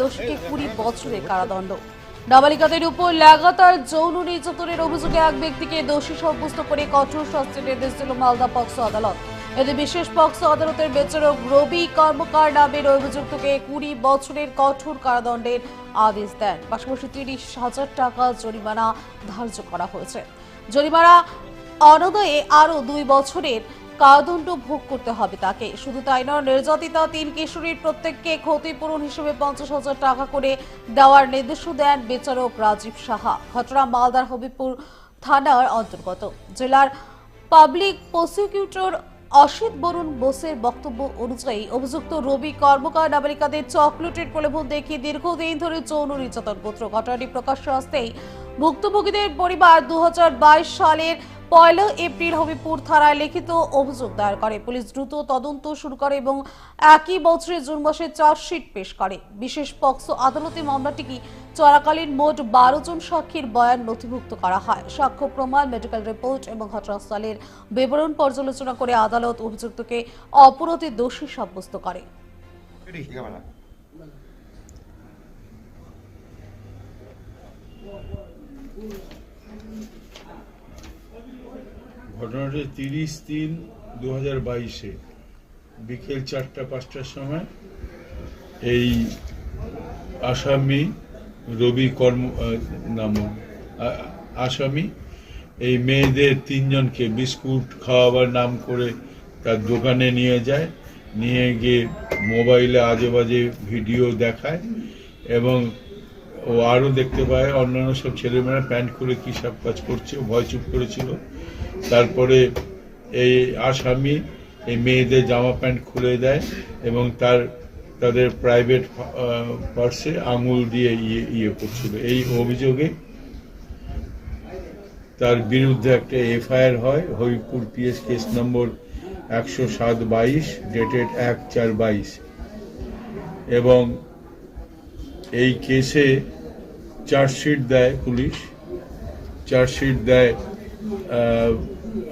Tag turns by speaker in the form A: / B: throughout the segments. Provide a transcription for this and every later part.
A: দোষীকে কুড়ি বছরের কারাদণ্ড। নাবালিকাদের উপর লাগাতার যৌন নির্যাতনের অভিযোগে এক ব্যক্তিকে দোষী সাব্যস্ত করে কঠোর শাস্তির নির্দেশ দিল মালদা পক্সো আদালত। এতে বিশেষ পক্সো আদালতের বিচারক রবি কর্মকার নামের অভিযুক্তকে কুড়ি বছরের কঠোর কারাদণ্ডের আদেশ দেন। পাশাপাশি তিরিশ হাজার টাকা জরিমানা ধার্য করা হয়েছে। জরিমানা অনদয়ে আরও দুই বছরের কারাদণ্ড ভোগ করতে হবে তাকে। শুধু তাই নয়, নির্যাতিতা তিন কিশোরীর প্রত্যেককে ক্ষতিপূরণ হিসেবে পঞ্চাশ হাজার টাকা করে দেওয়ার নির্দেশও দেন বিচারক রাজীব সাহা। ঘটনা মালদার হবিপুর থানার অন্তর্গত। জেলার পাবলিক প্রসিকিউটর অসিত বরুণ বোসের বক্তব্য অনুযায়ী অভিযুক্ত রবি কর্মকার নাবালিকাদের চকলেটের প্রলোভন দেখিয়ে দীর্ঘদিন ধরে যৌন নির্যাতন পত্র ঘটনাটি প্রকাশ্যে আসতেই ভুক্তভোগীদের পরিবার দু হাজার বাইশ সালের পয়লা এপ্রিল হবিপুর থানায় লিখিত অভিযোগ দায়ের করে। পুলিশ দ্রুত তদন্ত শুরু করে এবং একই বছরের জুন মাসে চার্জশিট পেশ করে। বিশেষ পক্সো আদালতে মামলাটি কি চলাকালীন মোট বারো জন সাক্ষীর বয়ান নথিভুক্ত করা হয়। সাক্ষ্য, প্রমাণ মেডিকেল রিপোর্ট এবং ঘটনাস্থলের বিবরণ পর্যালোচনা করে আদালত অভিযুক্তকে অপরাধী দোষী সাব্যস্ত করে।
B: ঘটনাটি তিরিশ তিন দু হাজার বাইশে, বিকেল চারটা পাঁচটার সময়। এই আসামি রবি কর্ম নাম আসামি। এই মেয়েদের তিনজনকে বিস্কুট খাওয়াবার নাম করে তার দোকানে নিয়ে যায়। নিয়ে গিয়ে মোবাইলে আজে বাজে ভিডিও দেখায় এবং ও আরও দেখতে পায়, অন্যান্য সব ছেলেমেয়েরা প্যান্ট করে কী সব কাজ করছে ভয় চুপ করেছিল। তারপরে এই আসামি, এই মেয়েদের জামা প্যান্ট খুলে দেয় এবং তার, তাদের প্রাইভেট পার্সে আঙুল দিয়ে ইয়ে ইয়ে করছিল। এই অভিযোগে তার বিরুদ্ধে একটা এফআইআর হয় হবিপুর পিএস কেস নম্বর একশো সাত বাইশ ডেটেড এক চার বাইশ। এবং এই কেসে চার্জশিট দেয় পুলিশ। চার্জশিট দেয়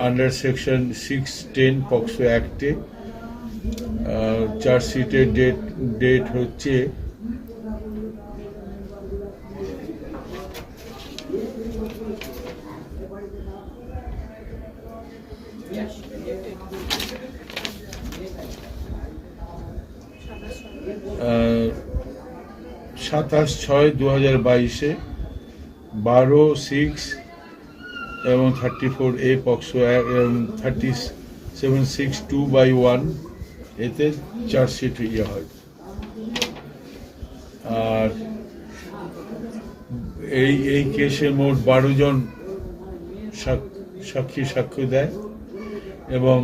B: under section six ten POCSO অ্যাক্টে চার্জশিটের ডেট ডেট হচ্ছে সাতাশ ছয় দু হাজার বাইশে, বারো সিক্স এবং thirty four A POCSO thirty seven six two by one এতে চার্জশিট ইয়ে হয়। আর এই এই কেসে মোট বারো জন সাক- সাক্ষী সাক্ষ্য দেয় এবং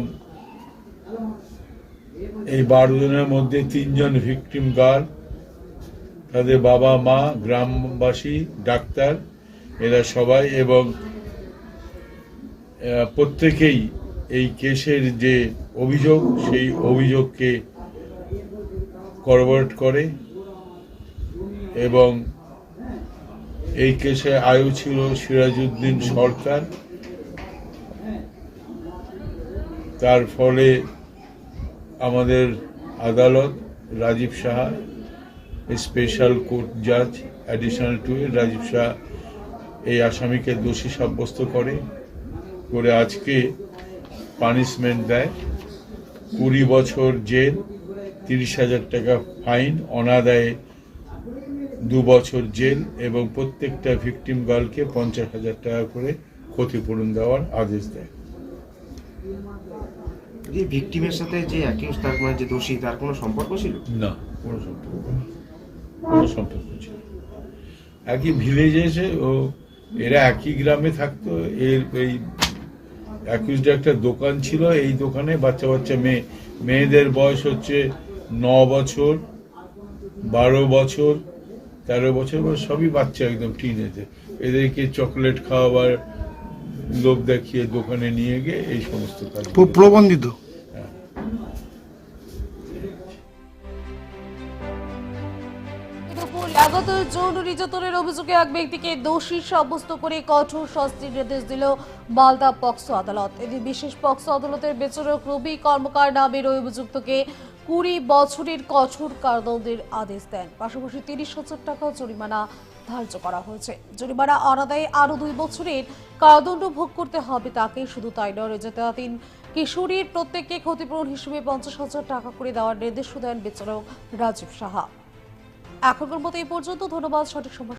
B: এই বারো জনের মধ্যে তিনজন ভিকটিম গার্ল তাদের বাবা মা গ্রামবাসী, ডাক্তার, এরা সবাই এবং প্রত্যেকেই এই কেসের যে অভিযোগ, সেই অভিযোগকে করবট করে এবং এই কেসে আয়ু ছিল সিরাজউদ্দিন সরকার। তার ফলে আমাদের আদালত রাজীব সাহা স্পেশাল কোর্ট জাজ অ্যাডিশনাল টু রাজীব শাহ এই আসামিকে দোষী সাব্যস্ত করে। করে আজকে পানিশমেন্ট দেয়। কুড়ি বছর জেল তিরিশ হাজার টাকা ফাইন অনাদায়ে দু বছর জেল এবং প্রত্যেকটা ভিকটিম গার্লকে পঞ্চাশ হাজার টাকা করে ক্ষতিপূরণ দেওয়ার আদেশ দেয়।
C: যে ভিকটিমের সাথে যে অ্যাকিউজ তার মানে যে দোষী তার কোনো সম্পর্ক ছিল?
B: না কোনো সম্পর্ক কোনো সম্পর্ক ছিল একই ভিলেজে এসে ও এরা একই গ্রামে থাকতো এর এই অ্যাকিউজড একটা দোকান ছিল, এই দোকানে বাচ্চা বাচ্চা মেয়ে, মেয়েদের বয়স হচ্ছে ন বছর, বারো বছর, তেরো বছর বয়স সবই বাচ্চা একদম টিন এতে এদেরকে চকলেট খাওয়াবার লোক দেখিয়ে দোকানে নিয়ে গিয়ে এই সমস্ত কাজ
D: প্রবন্ধিত?
A: লাগাতার যৌন নির্যাতনের অভিযোগে এক ব্যক্তিকে দোষী সাব্যস্ত করে কঠোর শাস্তির নির্দেশ দিল মালদা পক্সো আদালত। এদিন বিশেষ পক্সো আদালতের বিচারক রবি কর্মকার নামের ওই অভিযুক্তকে কুড়ি বছরের কঠোর কারাদণ্ডের আদেশ দেন। পাশাপাশি তিরিশ হাজার টাকা জরিমানা ধার্য করা হয়েছে। জরিমানা অনাদায়ে আরও দুই বছরের কারাদণ্ড ভোগ করতে হবে তাকে, শুধু তাই নয় যাতায়াতীন কিশোরীর প্রত্যেককে ক্ষতিপূরণ হিসেবে পঞ্চাশ হাজার টাকা করে দেওয়ার নির্দেশ দেন বিচারক রাজীব সাহা। এখনকার মতো এই পর্যন্ত। ধন্যবাদ সঠিক সময়।